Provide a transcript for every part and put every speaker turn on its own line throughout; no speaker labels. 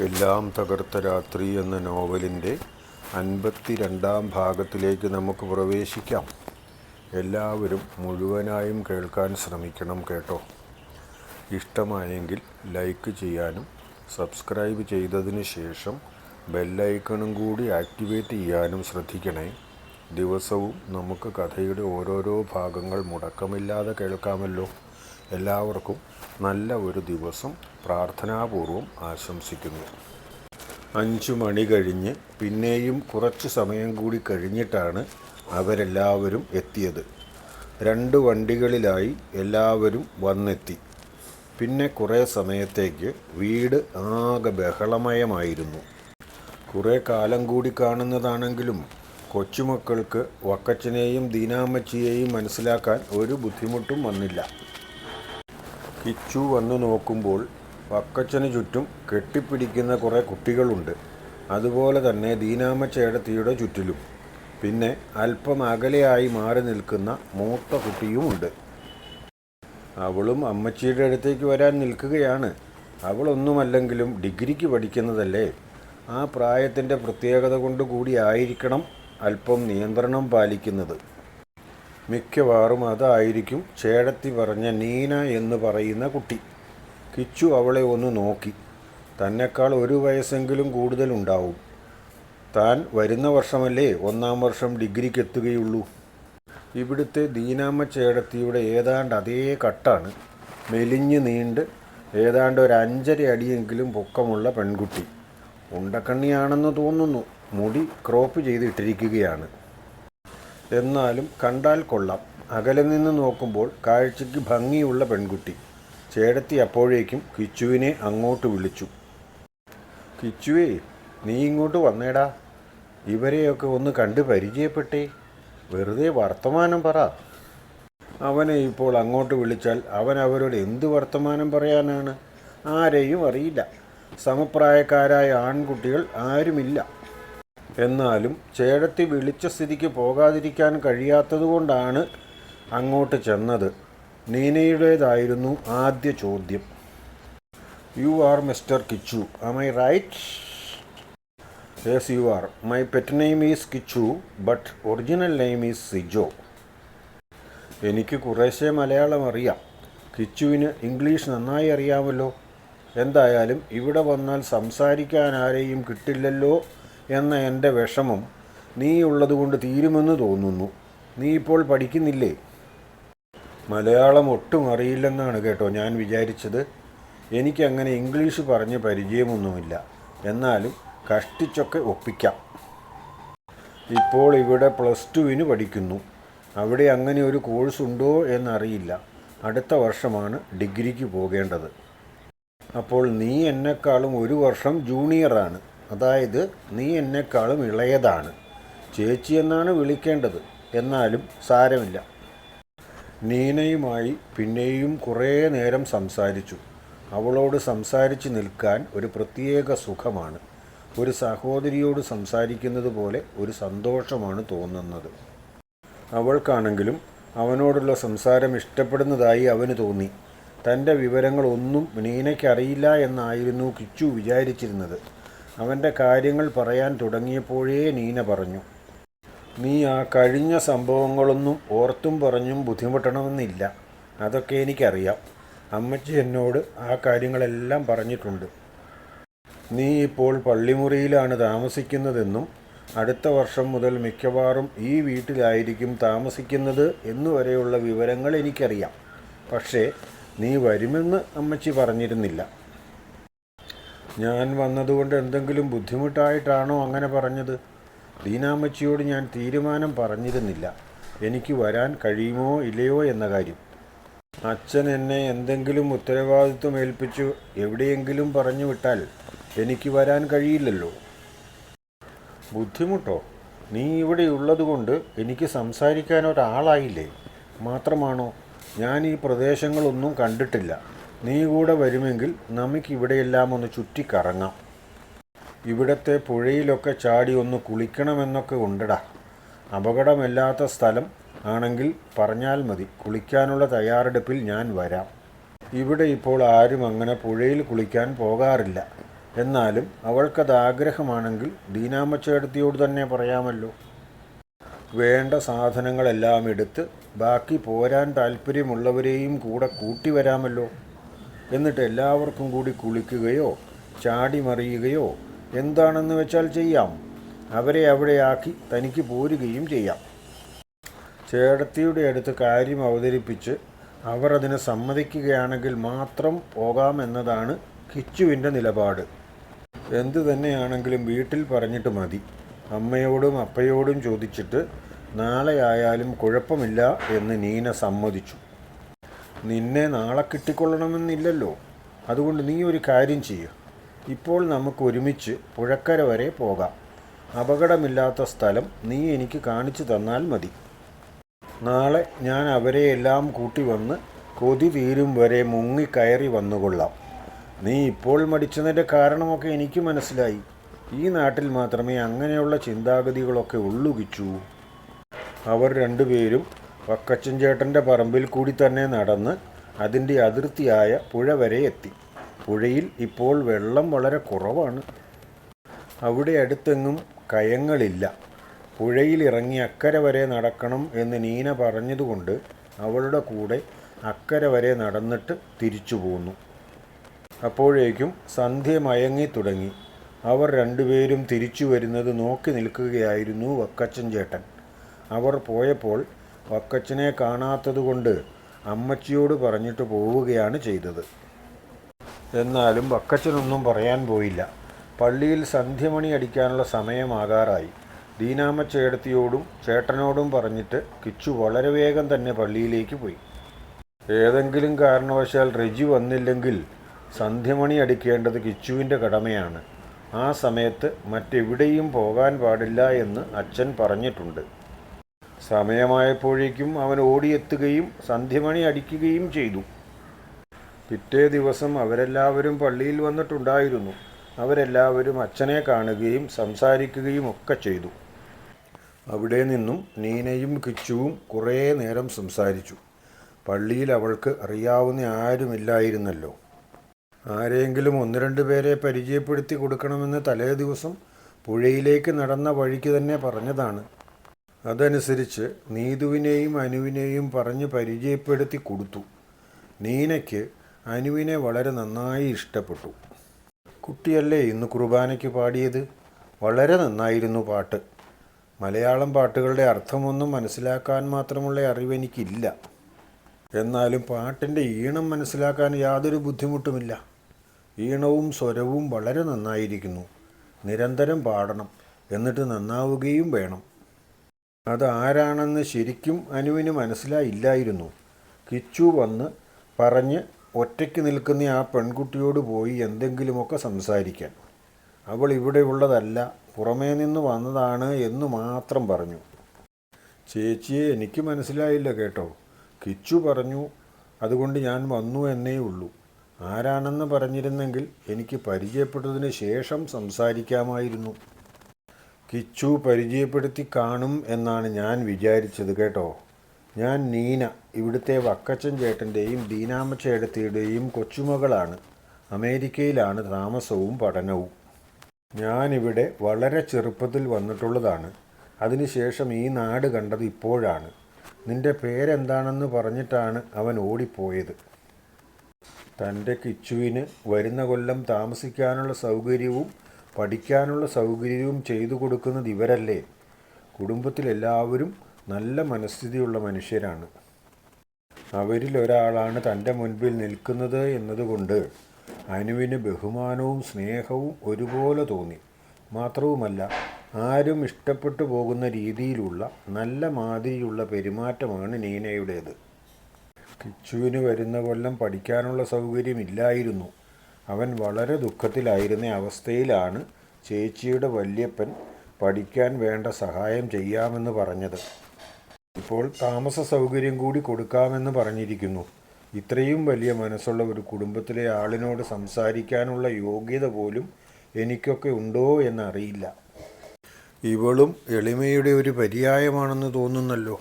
എല്ലാം തകർത്ത രാത്രി എന്ന നോവലിന്റെ അൻപത്തി രണ്ടാം ഭാഗത്തിലേക്ക് നമുക്ക് പ്രവേശിക്കാം. എല്ലാവരും മുഴുവനായും കേൾക്കാൻ ശ്രമിക്കണം കേട്ടോ. ഇഷ്ടമായെങ്കിൽ ലൈക്ക് ചെയ്യാനും സബ്സ്ക്രൈബ് ചെയ്തതിന് ശേഷം ബെല്ലൈക്കണും കൂടി ആക്ടിവേറ്റ് ചെയ്യാനും ശ്രദ്ധിക്കണേ. ദിവസവും നമുക്ക് കഥയുടെ ഓരോരോ ഭാഗങ്ങൾ മുടക്കമില്ലാതെ കേൾക്കാമല്ലോ. എല്ലാവർക്കും നല്ല ഒരു ദിവസം പ്രാർത്ഥനാപൂർവം ആശംസിക്കുന്നു. അഞ്ചു മണി കഴിഞ്ഞ് പിന്നെയും കുറച്ച് സമയം കൂടി കഴിഞ്ഞിട്ടാണ് അവരെല്ലാവരും എത്തിയത്. രണ്ട് വണ്ടികളിലായി എല്ലാവരും വന്നെത്തി. പിന്നെ കുറേ സമയത്തേക്ക് വീട് ആകെ ബഹളമയമായിരുന്നു. കുറേ കാലം കൂടി കാണുന്നതാണെങ്കിലും കൊച്ചുമക്കൾക്ക് വക്കച്ചനെയും ദീനാമച്ചിയെയും മനസ്സിലാക്കാൻ ഒരു ബുദ്ധിമുട്ടും വന്നില്ല. കിച്ചു വന്നു നോക്കുമ്പോൾ വക്കച്ചന് ചുറ്റും കെട്ടിപ്പിടിക്കുന്ന കുറേ കുട്ടികളുണ്ട്. അതുപോലെ തന്നെ ദീനാമ്മച്ചേടത്തിയുടെ ചുറ്റിലും. പിന്നെ അല്പം അകലെയായി മാറി നിൽക്കുന്ന മൂത്ത കുട്ടിയുമുണ്ട്. അവളും അമ്മച്ചിയുടെ അടുത്തേക്ക് വരാൻ നിൽക്കുകയാണ്. അവളൊന്നുമല്ലെങ്കിലും ഡിഗ്രിക്ക് പഠിക്കുന്നതല്ലേ? ആ പ്രായത്തിന്റെ പ്രത്യേകത കൊണ്ട് കൂടി ആയിരിക്കണം അല്പം നിയന്ത്രണം പാലിക്കുന്നത്. മിക്കവാറും അതായിരിക്കും ചേടത്തി പറഞ്ഞ നീന എന്ന് പറയുന്ന കുട്ടി. കിച്ചു അവളെ ഒന്ന് നോക്കി. തന്നെക്കാൾ ഒരു വയസ്സെങ്കിലും കൂടുതലുണ്ടാവും. താൻ വരുന്ന വർഷമല്ലേ ഒന്നാം വർഷം ഡിഗ്രിക്ക് എത്തുകയുള്ളൂ. ഇവിടുത്തെ ദീനാമ്മ ചേടത്തിയുടെ ഏതാണ്ട് അതേ കട്ടാണ്. മെലിഞ്ഞ് നീണ്ട് ഏതാണ്ട് ഒരു അഞ്ചര അടിയെങ്കിലും പൊക്കമുള്ള പെൺകുട്ടി. ഉണ്ടക്കണ്ണിയാണെന്ന് തോന്നുന്നു. മുടി ക്രോപ്പ് ചെയ്തിട്ടിരിക്കുകയാണ്. എന്നാലും കണ്ടാൽ കൊള്ളാം. അകലെ നിന്ന് നോക്കുമ്പോൾ കാഴ്ചയ്ക്ക് ഭംഗിയുള്ള പെൺകുട്ടി. ചേടത്തി അപ്പോഴേക്കും കിച്ചുവിനെ അങ്ങോട്ട് വിളിച്ചു. കിച്ചുവേ നീ ഇങ്ങോട്ട് വന്നേടാ. ഇവരെയൊക്കെ ഒന്ന് കണ്ട് പരിചയപ്പെട്ടേ. വെറുതെ വർത്തമാനം പറ. അവനെ ഇപ്പോൾ അങ്ങോട്ട് വിളിച്ചാൽ അവൻ അവരോട് എന്ത് വർത്തമാനം പറയാനാണ്? ആരെയും അറിയില്ല. സമപ്രായക്കാരായ ആൺകുട്ടികൾ ആരുമില്ല. എന്നാലും ചേടത്തി വിളിച്ച സ്ഥിതിക്ക് പോകാതിരിക്കാൻ കഴിയാത്തതുകൊണ്ടാണ് അങ്ങോട്ട് ചെന്നത്. നീനയുടേതായിരുന്നു ആദ്യ ചോദ്യം. You are mister Kichu am I right yes you are my pet name is Kichu but original name is Sijo എനിക്ക് കുറേശ്ശെ മലയാളം അറിയാം. കിച്ചുവിന് ഇംഗ്ലീഷ് നന്നായി അറിയാമല്ലോ. എന്തായാലും ഇവിടെ വന്നാൽ സംസാരിക്കാൻ ആരെയും കിട്ടില്ലല്ലോ എന്ന എന്റെ വിഷമം നീ ഉള്ളതുകൊണ്ട് തീരുമെന്ന് തോന്നുന്നു. നീ ഇപ്പോൾ പഠിക്കുന്നില്ലേ? മലയാളം ഒട്ടും അറിയില്ലെന്നാണ് കേട്ടോ ഞാൻ വിചാരിച്ചത്. എനിക്കങ്ങനെ ഇംഗ്ലീഷ് പറഞ്ഞ് പരിചയമൊന്നുമില്ല. എന്നാലും കഷ്ടിച്ചൊക്കെ ഒപ്പിക്കാം. ഇപ്പോൾ ഇവിടെ പ്ലസ് ടുവിന് പഠിക്കുന്നു. അവിടെ അങ്ങനെ ഒരു കോഴ്സ് ഉണ്ടോ എന്നറിയില്ല. അടുത്ത വർഷമാണ് ഡിഗ്രിക്ക് പോകേണ്ടത്. അപ്പോൾ നീ എന്നെക്കാളും ഒരു വർഷം ജൂനിയറാണ്. അതായത് നീ എന്നെക്കാളും ഇളയതാണ്. ചേച്ചി എന്നാണ് വിളിക്കേണ്ടത്. എന്നാലും സാരമില്ല. നീനയുമായി പിന്നെയും കുറേ നേരം സംസാരിച്ചു. അവളോട് സംസാരിച്ച് നിൽക്കാൻ ഒരു പ്രത്യേക സുഖമാണ്. ഒരു സഹോദരിയോട് സംസാരിക്കുന്നത് പോലെ ഒരു സന്തോഷമാണ് തോന്നുന്നത്. അവൾക്കാണെങ്കിലും അവനോടുള്ള സംസാരം ഇഷ്ടപ്പെടുന്നതായി അവന് തോന്നി. തന്റെ വിവരങ്ങളൊന്നും നീനയ്ക്കറിയില്ല എന്നായിരുന്നു കിച്ചു വിചാരിച്ചിരുന്നത്. അവന്റെ കാര്യങ്ങൾ പറയാൻ തുടങ്ങിയപ്പോഴേ നീന പറഞ്ഞു നീ ആ കഴിഞ്ഞ സംഭവങ്ങളൊന്നും ഓർത്തും പറഞ്ഞും ബുദ്ധിമുട്ടണമെന്നില്ല. അതൊക്കെ എനിക്കറിയാം. അമ്മച്ചി എന്നോട് ആ കാര്യങ്ങളെല്ലാം പറഞ്ഞിട്ടുണ്ട്. നീ ഇപ്പോൾ പള്ളിമുറിയിലാണ് താമസിക്കുന്നതെന്നും അടുത്ത വർഷം മുതൽ മിക്കവാറും ഈ വീട്ടിലായിരിക്കും താമസിക്കുന്നത് എന്നുവരെയുള്ള വിവരങ്ങൾ എനിക്കറിയാം. പക്ഷേ നീ വരുമെന്ന് അമ്മച്ചി പറഞ്ഞിരുന്നില്ല. ഞാൻ വന്നതുകൊണ്ട് എന്തെങ്കിലും ബുദ്ധിമുട്ടായിട്ടാണോ അങ്ങനെ പറഞ്ഞത്? ദീനാമ്മച്ചിയോട് ഞാൻ തീരുമാനം പറഞ്ഞിരുന്നില്ല. എനിക്ക് വരാൻ കഴിയുമോ ഇല്ലയോ എന്ന കാര്യം. അച്ഛൻ എന്നെ എന്തെങ്കിലും ഉത്തരവാദിത്വം ഏൽപ്പിച്ചു എവിടെയെങ്കിലും പറഞ്ഞു വിട്ടാൽ എനിക്ക് വരാൻ കഴിയില്ലല്ലോ. ബുദ്ധിമുട്ടോ? നീ ഇവിടെ ഉള്ളതുകൊണ്ട് എനിക്ക് സംസാരിക്കാൻ ഒരാളായില്ലേ? മാത്രമാണോ? ഞാൻ ഈ പ്രദേശങ്ങളൊന്നും കണ്ടിട്ടില്ല. നീ കൂടെ വരുമെങ്കിൽ നമുക്ക് ഇവിടെയെല്ലാം ഒന്ന് ചുറ്റിക്കറങ്ങാം. ഇവിടത്തെ പുഴയിലൊക്കെ ചാടി ഒന്ന് കുളിക്കണമെന്നൊക്കെ ഉണ്ടടാ. അപകടമല്ലാത്ത സ്ഥലം ആണെങ്കിൽ പറഞ്ഞാൽ മതി കുളിക്കാനുള്ള തയ്യാറെടുപ്പിൽ ഞാൻ വരാം. ഇവിടെ ഇപ്പോൾ ആരും അങ്ങനെ പുഴയിൽ കുളിക്കാൻ പോകാറില്ല. എന്നാലും അവൾക്കത് ആഗ്രഹമാണെങ്കിൽ ദീനാമ്മച്ചേടത്തിയോട് തന്നെ പറയാമല്ലോ. വേണ്ട സാധനങ്ങളെല്ലാം എടുത്ത് ബാക്കി പോരാൻ താല്പര്യമുള്ളവരെയും കൂടെ കൂട്ടി വരാമല്ലോ. എന്നിട്ട് എല്ലാവർക്കും കൂടി കുളിക്കുകയോ ചാടി മറിയുകയോ എന്താണെന്ന് വെച്ചാൽ ചെയ്യാം. അവരെ അവിടെയാക്കി തനിക്ക് പോരുകയും ചെയ്യാം. ചേടത്തിയുടെ അടുത്ത് കാര്യം അവതരിപ്പിച്ച് അവർ അതിനെ സമ്മതിക്കുകയാണെങ്കിൽ മാത്രം പോകാമെന്നതാണ് കിച്ചുവിന്റെ നിലപാട്. എന്തു തന്നെയാണെങ്കിലും വീട്ടിൽ പറഞ്ഞിട്ട് മതി. അമ്മയോടും അപ്പയോടും ചോദിച്ചിട്ട് നാളെ ആയാലും കുഴപ്പമില്ല എന്ന് നീന സമ്മതിച്ചു. നിന്നെ നാളെ കിട്ടിക്കൊള്ളണമെന്നില്ലല്ലോ. അതുകൊണ്ട് നീ ഒരു കാര്യം ചെയ്യൂ. ഇപ്പോൾ നമുക്ക് ഒരുമിച്ച് പുഴക്കര വരെ പോകാം. അപകടമില്ലാത്ത സ്ഥലം നീ എനിക്ക് കാണിച്ചു തന്നാൽ മതി. നാളെ ഞാൻ അവരെ എല്ലാം കൂട്ടി വന്ന് കൊതി തീരും വരെ മുങ്ങിക്കയറി വന്നുകൊള്ളാം. നീ ഇപ്പോൾ മടിച്ചതിന്റെ കാരണമൊക്കെ എനിക്ക് മനസ്സിലായി. ഈ നാട്ടിൽ മാത്രമേ അങ്ങനെയുള്ള ചിന്താഗതികളൊക്കെ ഉള്ളുകിച്ചു അവർ രണ്ടുപേരും വക്കച്ചൻ ചേട്ടന്റെ പറമ്പിൽ കൂടി തന്നെ നടന്ന് അതിന്റെ അതിർത്തിയായ പുഴ വരെ എത്തി. പുഴയിൽ ഇപ്പോൾ വെള്ളം വളരെ കുറവാണ്. അവിടെ അടുത്തെങ്ങും കയങ്ങളില്ല. പുഴയിൽ ഇറങ്ങി അക്കരെ വരെ നടക്കണം എന്ന് നീന പറഞ്ഞതുകൊണ്ട് അവളുടെ കൂടെ അക്കരെ വരെ നടന്നിട്ട് തിരിച്ചു പോന്നു. അപ്പോഴേക്കും സന്ധ്യ മയങ്ങി തുടങ്ങി. അവർ രണ്ടുപേരും തിരിച്ചു വരുന്നത് നോക്കി നിൽക്കുകയായിരുന്നു വക്കച്ചൻ ചേട്ടൻ. അവർ പോയപ്പോൾ വക്കച്ചനെ കാണാത്തതുകൊണ്ട് അമ്മച്ചിയോട് പറഞ്ഞിട്ട് പോവുകയാണ് ചെയ്തത്. എന്നാലും വക്കച്ചനൊന്നും പറയാൻ പോയില്ല. പള്ളിയിൽ സന്ധ്യമണി അടിക്കാനുള്ള സമയമാകാറായി. ദീനാമ്മച്ചേടത്തിയോടും ചേട്ടനോടും പറഞ്ഞിട്ട് കിച്ചു വളരെ വേഗം തന്നെ പള്ളിയിലേക്ക് പോയി. ഏതെങ്കിലും കാരണവശാൽ റെജി വന്നില്ലെങ്കിൽ സന്ധ്യമണി അടിക്കേണ്ടത് കിച്ചുവിന്റെ കടമയാണ്. ആ സമയത്ത് മറ്റെവിടെയും പോകാൻ പാടില്ല എന്ന് അച്ഛൻ പറഞ്ഞിട്ടുണ്ട്. സമയമായപ്പോഴേക്കും അവൻ ഓടിയെത്തുകയും സന്ധ്യമണി അടിക്കുകയും ചെയ്തു. പിറ്റേ ദിവസം അവരെല്ലാവരും പള്ളിയിൽ വന്നിട്ടുണ്ടായിരുന്നു. അവരെല്ലാവരും അച്ഛനെ കാണുകയും സംസാരിക്കുകയും ഒക്കെ ചെയ്തു. അവിടെ നിന്നും നീനയും കിച്ചുവും കുറേ നേരം സംസാരിച്ചു. പള്ളിയിൽ അവൾക്ക് അറിയാവുന്ന ആരുമില്ലായിരുന്നല്ലോ. ആരെങ്കിലും ഒന്ന് രണ്ട് പേരെ പരിചയപ്പെടുത്തി കൊടുക്കണമെന്ന് തലേ ദിവസം പുഴയിലേക്ക് നടന്ന വഴിക്ക് തന്നെ പറഞ്ഞതാണ്. അതനുസരിച്ച് നീതുവിനെയും അനുവിനെയും പറഞ്ഞ് പരിചയപ്പെടുത്തി കൊടുത്തു. നീനയ്ക്ക് അനുവിനെ വളരെ നന്നായി ഇഷ്ടപ്പെട്ടു. കുട്ടിയല്ലേ ഇന്ന് കുർബാനയ്ക്ക് പാടിയത്? വളരെ നന്നായിരുന്നു പാട്ട്. മലയാളം പാട്ടുകളുടെ അർത്ഥമൊന്നും മനസ്സിലാക്കാൻ മാത്രമുള്ള അറിവെനിക്കില്ല എന്നാലും പാട്ടിന്റെ ഈണം മനസ്സിലാക്കാൻ യാതൊരു ബുദ്ധിമുട്ടുമില്ല. ഈണവും സ്വരവും വളരെ നന്നായിരിക്കുന്നു. നിരന്തരം പാടണം. എന്നിട്ട് നന്നാവുകയും വേണം. അത് ആരാണെന്ന് ശരിക്കും അനുവിന് മനസ്സിലായില്ലായിരുന്നു. കിച്ചു വന്ന് പറഞ്ഞ് ഒറ്റയ്ക്ക് നിൽക്കുന്ന ആ പെൺകുട്ടിയോട് പോയി എന്തെങ്കിലുമൊക്കെ സംസാരിക്കാൻ. അവൾ ഇവിടെ ഉള്ളതല്ല പുറമേ നിന്ന് വന്നതാണ് എന്ന് മാത്രം പറഞ്ഞു. ചേച്ചിയെ എനിക്ക് മനസ്സിലായില്ല കേട്ടോ. കിച്ചു പറഞ്ഞു അതുകൊണ്ട് ഞാൻ വന്നു എന്നേ ഉള്ളൂ. ആരാണെന്ന് പറഞ്ഞിരുന്നെങ്കിൽ എനിക്ക് പരിചയപ്പെട്ടതിന് ശേഷം സംസാരിക്കാമായിരുന്നു. കിച്ചു പരിചയപ്പെടുത്തി കാണും എന്നാണ് ഞാൻ വിചാരിച്ചത് കേട്ടോ. ഞാൻ നീന ഇവിടുത്തെ വക്കച്ചൻ ചേട്ടന്റെയും ദീനാമ ചേട്ടത്തിയുടെയും കൊച്ചുമകളാണ്. അമേരിക്കയിലാണ് താമസവും പഠനവും. ഞാനിവിടെ വളരെ ചെറുപ്പത്തിൽ വന്നിട്ടുള്ളതാണ്. അതിനുശേഷം ഈ നാട് കണ്ടത് ഇപ്പോഴാണ്. നിന്റെ പേരെന്താണെന്ന് പറഞ്ഞിട്ടാണ് അവൻ ഓടിപ്പോയത്. തന്റെ കിച്ചുവിന് വരുന്ന കൊല്ലം താമസിക്കാനുള്ള സൗകര്യവും പഠിക്കാനുള്ള സൗകര്യവും ചെയ്തു കൊടുക്കുന്നത് ഇവരല്ലേ? കുടുംബത്തിലെല്ലാവരും നല്ല മനസ്ഥിതിയുള്ള മനുഷ്യരാണ്. അവരിൽ ഒരാളാണ് തന്റെ മുൻപിൽ നിൽക്കുന്നത് എന്നതുകൊണ്ട് അനുവിന് ബഹുമാനവും സ്നേഹവും ഒരുപോലെ തോന്നി. മാത്രവുമല്ല ആരും ഇഷ്ടപ്പെട്ടു പോകുന്ന രീതിയിലുള്ള നല്ല മാതിരിയുള്ള പെരുമാറ്റമാണ് നീനയുടേത്. കിച്ചുവിന് വരുന്ന കൊല്ലം പഠിക്കാനുള്ള സൗകര്യമില്ലായിരുന്നു. അവൻ വളരെ ദുഃഖത്തിലായിരുന്ന അവസ്ഥയിലാണ് ചേച്ചിയുടെ വല്യപ്പൻ പഠിക്കാൻ വേണ്ട സഹായം ചെയ്യാമെന്ന് പറഞ്ഞത്. ഇപ്പോൾ താമസ സൗകര്യം കൂടി കൊടുക്കാമെന്ന് പറഞ്ഞിരിക്കുന്നു. ഇത്രയും വലിയ മനസ്സുള്ള ഒരു കുടുംബത്തിലെ ആളിനോട് സംസാരിക്കാനുള്ള യോഗ്യത പോലും എനിക്കൊക്കെ ഉണ്ടോ എന്നറിയില്ല. ഇവളും എളിമയുടെ ഒരു പര്യായമാണെന്ന് തോന്നുന്നല്ലോ.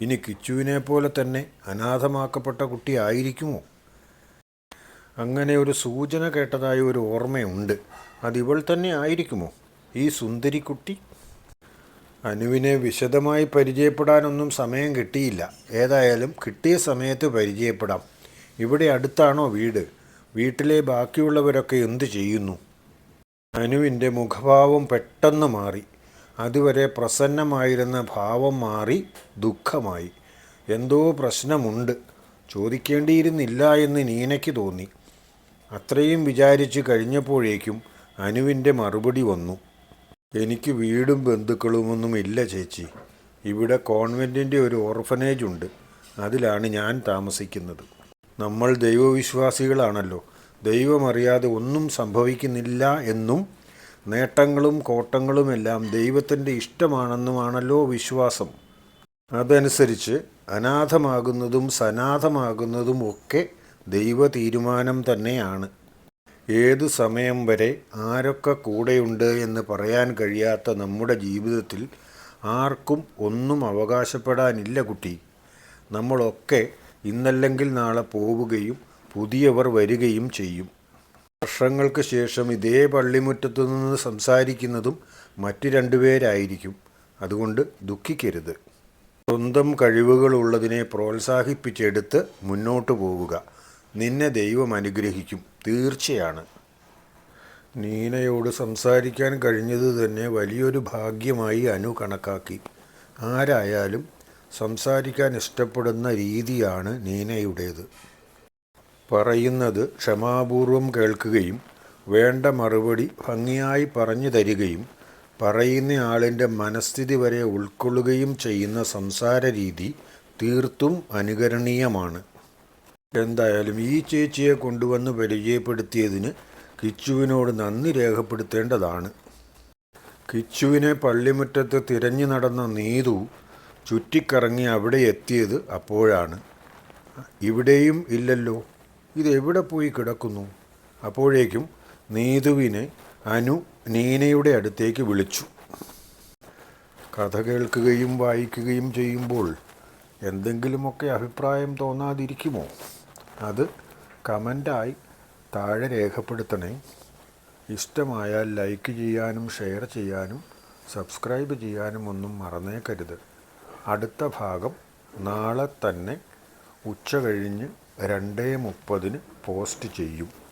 ഇനി കിച്ചുവിനെ പോലെ തന്നെ അനാഥമാക്കപ്പെട്ട കുട്ടി ആയിരിക്കുമോ? അങ്ങനെ ഒരു സൂചന കേട്ടതായ ഒരു ഓർമ്മയുണ്ട്. അതിവൾ തന്നെ ആയിരിക്കുമോ? ഈ സുന്ദരിക്കുട്ടി? അനുവിനെ വിശദമായി പരിചയപ്പെടാനൊന്നും സമയം കിട്ടിയില്ല. ഏതായാലും കിട്ടിയ സമയത്ത് പരിചയപ്പെടാം. ഇവിടെ അടുത്താണോ വീട്? വീട്ടിലെ ബാക്കിയുള്ളവരൊക്കെ എന്തു ചെയ്യുന്നു? അനുവിന്റെ മുഖഭാവം പെട്ടെന്ന് മാറി. അതുവരെ പ്രസന്നമായിരുന്ന ഭാവം മാറി ദുഃഖമായി. എന്തോ പ്രശ്നമുണ്ട്. ചോദിക്കേണ്ടിയിരുന്നില്ല എന്ന് നീനയ്ക്ക് തോന്നി. അത്രയും വിചാരിച്ച് കഴിഞ്ഞപ്പോഴേക്കും അനുവിന്റെ മറുപടി വന്നു. എനിക്ക് വീടും ബന്ധുക്കളുമൊന്നും ഇല്ല ചേച്ചി. ഇവിടെ കോൺവെന്റിന്റെ ഒരു ഓർഫനേജ് ഉണ്ട്. അതിലാണ് ഞാൻ താമസിക്കുന്നത്. നമ്മൾ ദൈവവിശ്വാസികളാണല്ലോ. ദൈവമറിയാതെ ഒന്നും സംഭവിക്കുന്നില്ല എന്നും നേട്ടങ്ങളും കോട്ടങ്ങളുമെല്ലാം ദൈവത്തിന്റെ ഇഷ്ടമാണെന്നുമാണല്ലോ വിശ്വാസം. അതനുസരിച്ച് അനാഥമാകുന്നതും സനാഥമാകുന്നതും ഒക്കെ ദൈവ തീരുമാനം തന്നെയാണ്. ഏതു സമയം വരെ ആരൊക്കെ കൂടെയുണ്ട് എന്ന് പറയാൻ കഴിയാത്ത നമ്മുടെ ജീവിതത്തിൽ ആർക്കും ഒന്നും അവകാശപ്പെടാനില്ല കുട്ടി. നമ്മളൊക്കെ ഇന്നല്ലെങ്കിൽ നാളെ പോവുകയും പുതിയവർ വരികയും ചെയ്യും. വർഷങ്ങൾക്ക് ശേഷം ഇതേ പള്ളിമുറ്റത്തു നിന്ന് സംസാരിക്കുന്നതും മറ്റു രണ്ടുപേരായിരിക്കും. അതുകൊണ്ട് ദുഃഖിക്കരുത്. സ്വന്തം കഴിവുകളുള്ളതിനെ പ്രോത്സാഹിപ്പിച്ചെടുത്ത് മുന്നോട്ട് പോവുക. നിന്നെ ദൈവം അനുഗ്രഹിക്കും. തീർച്ചയാണ്. നീനയോട് സംസാരിക്കാൻ കഴിഞ്ഞത് തന്നെ വലിയൊരു ഭാഗ്യമായി അനു കണക്കാക്കി. ആരായാലും സംസാരിക്കാൻ ഇഷ്ടപ്പെടുന്ന രീതിയാണ് നീനയുടേത്. പറയുന്നത് ക്ഷമാപൂർവം കേൾക്കുകയും വേണ്ട മറുപടി ഭംഗിയായി പറഞ്ഞു തരികയും പറയുന്ന ആളിന്റെ മനസ്ഥിതി വരെ ഉൾക്കൊള്ളുകയും ചെയ്യുന്ന സംസാര രീതി തീർത്തും അനുകരണീയമാണ്. എന്തായാലും ഈ ചേച്ചിയെ കൊണ്ടുവന്ന് പരിചയപ്പെടുത്തിയതിന് കിച്ചുവിനോട് നന്ദി രേഖപ്പെടുത്തേണ്ടതാണ്. കിച്ചുവിനെ പള്ളിമുറ്റത്ത് തിരഞ്ഞു നടന്ന നീതു ചുറ്റിക്കറങ്ങി അവിടെ എത്തിയത് അപ്പോഴാണ്. ഇവിടെയും ഇല്ലല്ലോ. ഇതെവിടെ പോയി കിടക്കുന്നു? അപ്പോഴേക്കും നീതുവിനെ അനു നീനയുടെ അടുത്തേക്ക് വിളിച്ചു. കഥ കേൾക്കുകയും വായിക്കുകയും ചെയ്യുമ്പോൾ എന്തെങ്കിലുമൊക്കെ അഭിപ്രായം തോന്നാതിരിക്കുമോ? അത് കമന്റായി താഴെ രേഖപ്പെടുത്തണേ. ഇഷ്ടമായാൽ ലൈക്ക് ചെയ്യാനും ഷെയർ ചെയ്യാനും സബ്സ്ക്രൈബ് ചെയ്യാനും ഒന്നും മറന്നേക്കരുത്. അടുത്ത ഭാഗം നാളെ തന്നെ ഉച്ച കഴിഞ്ഞ് രണ്ടേ മുപ്പതിന് പോസ്റ്റ് ചെയ്യും.